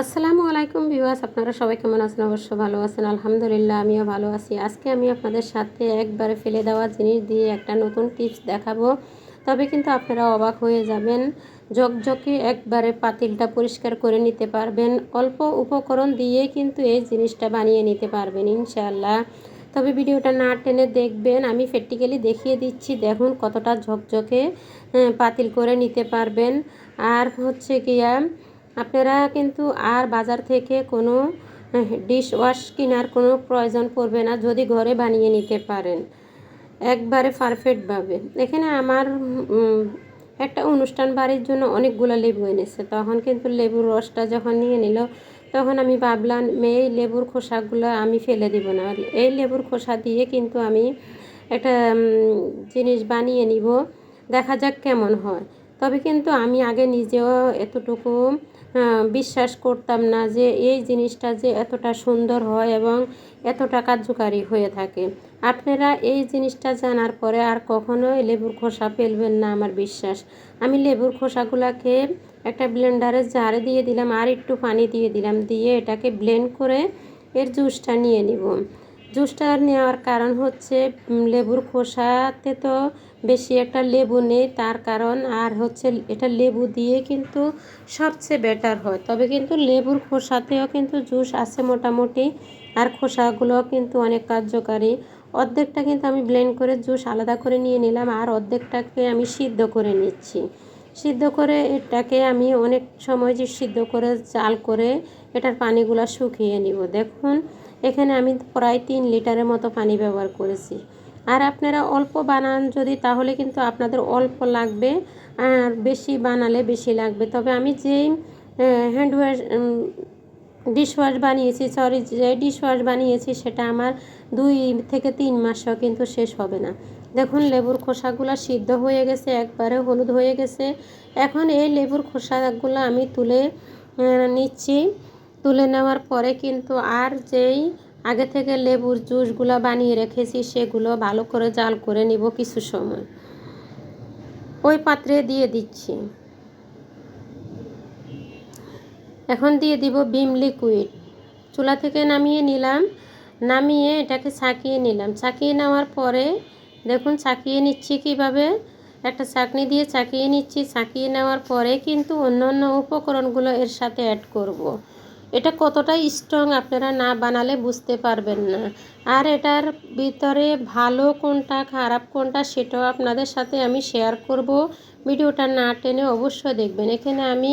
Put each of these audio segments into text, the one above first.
আসসালামু আলাইকুম ভিউয়ার্স, আপনারা সবাই কেমন আছেন? অবশ্য ভালো আছেন, আলহামদুলিল্লাহ, আমিও ভালো আছি। আজকে আমি আপনাদের সাথে একবারে ফেলে দেওয়া জিনিস দিয়ে একটা নতুন টিপস দেখাবো। তবে কিন্তু আপনারা অবাক হয়ে যাবেন, ঝকঝকে একবারে পাতিলটা পরিষ্কার করে নিতে পারবেন। অল্প উপকরণ দিয়ে কিন্তু এই জিনিসটা বানিয়ে নিতে পারবেন, ইনশাআল্লাহ। তবে ভিডিওটা না টেনে দেখবেন, আমি প্র্যাকটিক্যালি দেখিয়ে দিচ্ছি, দেখুন কতটা ঝকঝকে পাতিল করে নিতে পারবেন। আর হচ্ছে গিয়া আপনারা কিন্তু আর বাজার থেকে কোনো ডিশ ওয়াশ কেনার কোনো প্রয়োজন পড়বে না যদি ঘরে বানিয়ে নিতে পারেন। একবারে পারফেক্টভাবে এখানে আমার একটা অনুষ্ঠান বাড়ির জন্য অনেকগুলো লেবু এনেছে। তখন কিন্তু লেবুর রসটা যখন নিয়ে নিল, তখন আমি ভাবলাম এই লেবুর খোসাগুলো আমি ফেলে দিব না। এই লেবুর খোসা দিয়ে কিন্তু আমি একটা জিনিস বানিয়ে নিব। দেখা যাক কেমন হয়। তবে কিন্তু আমি আগে নিজেও এতটুকু বিশ্বাস করতাম না যে এই জিনিসটা যে এতটা সুন্দর হয় এবং এতটা কার্যকারী হয়ে থাকে। আপনারা এই জিনিসটা জানার পরে আর কখনোই লেবুর খোসা ফেলবেন না আমার বিশ্বাস। আমি লেবুর খোসাগুলোকে একটা ব্লেন্ডারে জারে দিয়ে দিলাম আর একটু পানি দিয়ে দিলাম, দিয়ে এটাকে ব্লেন্ড করে এর জুসটা নিয়ে নিব। জুসটা নেওয়ার কারণ হচ্ছে লেবুর খোসাতে তো বেশি একটা লেবু নেই, তার কারণ আর হচ্ছে এটা লেবু দিয়ে কিন্তু সবচেয়ে বেটার হয়। তবে কিন্তু লেবুর খোসাতেও কিন্তু জুস আছে মোটামুটি, আর খোসাগুলোও কিন্তু অনেক কার্যকারী। অর্ধেকটা কিন্তু আমি ব্লেন্ড করে জুস আলাদা করে নিয়ে নিলাম, আর অর্ধেকটাকে আমি সিদ্ধ করে নিচ্ছি। সিদ্ধ করে এটাকে আমি অনেক সময় যে সিদ্ধ করে চাল করে এটার পানিগুলো শুকিয়ে নিব। দেখুন এখানে আমি প্রায় তিন লিটারের মতো পানি ব্যবহার করেছি। আর আপনারা অল্প বানান যদি, তাহলে কিন্তু আপনাদের অল্প লাগবে আর বেশি বানালে বেশি লাগবে। তবে আমি যেই হ্যান্ড ওয়াশ ডিশ ওয়াশ বানিয়েছি সরি যে ডিশওয়াশ বানিয়েছি, সেটা আমার দুই থেকে তিন মাসও কিন্তু শেষ হবে না। দেখুন, লেবুর খোসাগুলো সিদ্ধ হয়ে গেছে, একবারে হলুদ হয়ে গেছে। এখন এই লেবুর খোসাগুলো আমি তুলে নিচ্ছি। তুলে নেওয়ার পরে কিন্তু আর যেই আগে থেকে লেবুর জুসগুলো বানিয়ে রেখেছি, সেগুলো ভালো করে জাল করে নিব কিছু সময়। ওই পাত্রে দিয়ে দিচ্ছি। এখন দিয়ে দিব বিম লিকুইড। চুলা থেকে নামিয়ে নিলাম। নামিয়ে এটাকে ছাকিয়ে নিলাম। ছাকিয়ে নেওয়ার পরে দেখুন, ছাকিয়ে নিচ্ছি কীভাবে? একটা চাকনি দিয়ে ছাকিয়ে নিচ্ছি। ছাকিয়ে নেওয়ার পরে কিন্তু অন্য অন্য উপকরণগুলো এর সাথে অ্যাড করব। এটা কতটা স্ট্রং আপনারা না বানালে বুঝতে পারবেন না। আর এটার ভিতরে ভালো কোনটা, খারাপ কোনটা সেটাও আপনাদের সাথে আমি শেয়ার করব। ভিডিওটা না টেনে অবশ্যই দেখবেন। এখানে আমি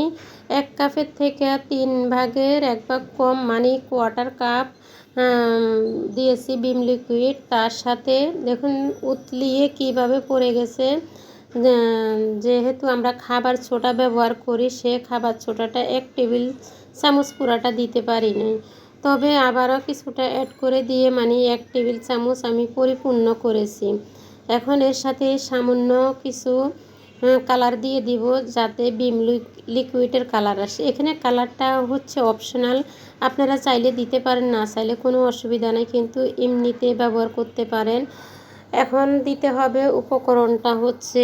এক কাপের থেকে তিন ভাগের এক ভাগ কম মানে কোয়ার্টার কাপ দিয়েছি বিম লিকুইড তার সাথে দেখুন, উতলিয়ে কীভাবে পড়ে গেছে। যেহেতু আমরা খাবার ছোটা ব্যবহার করি, সে খাবার ছোটাটা এক টেবিল চামচ পুরাটা দিতে পারি নাই তবে আবারও কিছুটা অ্যাড করে দিয়ে মানে এক টেবিল চামচ আমি পরিপূর্ণ করেছি। এখন এর সাথে সামান্য কিছু কালার দিয়ে দিব যাতে বিম লিকুইডের কালার আসে। এখানে কালারটা হচ্ছে অপশনাল আপনারা চাইলে দিতে পারেন, না চাইলে কোনো অসুবিধা নেই, কিন্তু এমনিতে ব্যবহার করতে পারেন। এখন দিতে হবে উপকরণটা হচ্ছে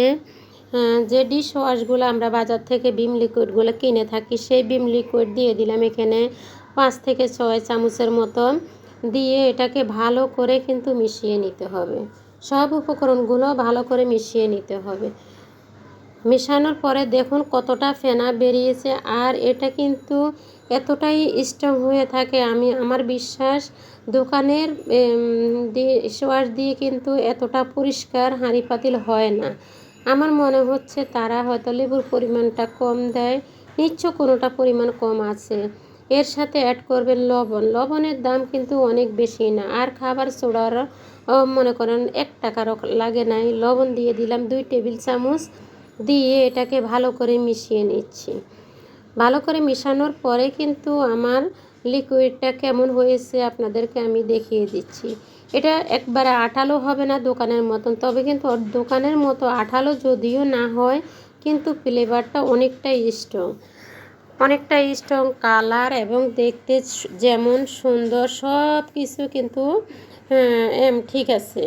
যে ডিশ ওয়াশগুলো আমরা বাজার থেকে বিম লিকুইডগুলো কিনে থাকি, সেই বিম লিকুইড দিয়ে দিলাম এখানে পাঁচ থেকে ছয় চামচের মতো। দিয়ে এটাকে ভালো করে কিন্তু মিশিয়ে নিতে হবে। সব উপকরণগুলো ভালো করে মিশিয়ে নিতে হবে। মেশানোর পরে দেখুন কতটা ফেনা বেরিয়েছে, আর এটা কিন্তু এতটাই স্ট্রং হয়ে থাকে। আমি, আমার বিশ্বাস, দোকানের ডিশওয়াশ দিয়ে কিন্তু এতটা পরিষ্কার হাঁড়ি পাতিল হয় না। আমার মনে হচ্ছে তারা হয়তো লেবুর পরিমাণটা কম দেয়, নিশ্চয় কোনোটা পরিমাণ কম আছে। এর সাথে অ্যাড করবেন লবণ। লবণের দাম কিন্তু অনেক বেশি না। আর খাবার সোডার মনে করেন এক টাকারও লাগে নাই। লবণ দিয়ে দিলাম দুই টেবিল চামচ, দিয়ে এটাকে ভালো করে মিশিয়ে নিচ্ছি। ভালো করে মিশানোর পরে কিন্তু আমার লিকুইডটা কেমন হয়েছে আপনাদেরকে আমি দেখিয়ে দিচ্ছি। এটা একবারে আঠালো হবে না দোকানের মতন তবে কিন্তু দোকানের মতো আঠালো যদিও না হয় কিন্তু ফ্লেভারটা অনেকটাই স্ট্রং অনেকটা স্ট্রং কালার এবং দেখতে যেমন সুন্দর সব কিছু কিন্তু হ্যাঁ, এম ঠিক আছে।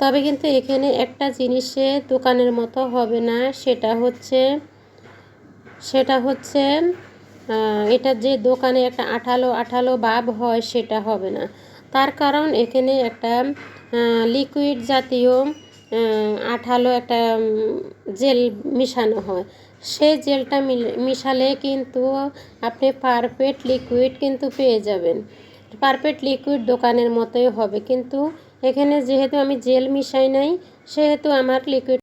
তবে কিন্তু এখানে একটা জিনিসে দোকানের মতো হবে না সেটা হচ্ছে সেটা হচ্ছে এটা যে দোকানে একটা আঠালো আঠালো ভাব হয় সেটা হবে না। তার কারণ এখানে একটা লিকুইড জাতীয় আঠালো একটা জেল মিশানো হয়। সেই জেলটা মিশালে কিন্তু আপনি পারফেক্ট লিকুইড কিন্তু পেয়ে যাবেন। পারফেক্ট লিকুইড দোকানের মতোই হবে। কিন্তু এখানে যেহেতু আমি জেল মিশাই নাই, সেহেতু আমার লিকুইড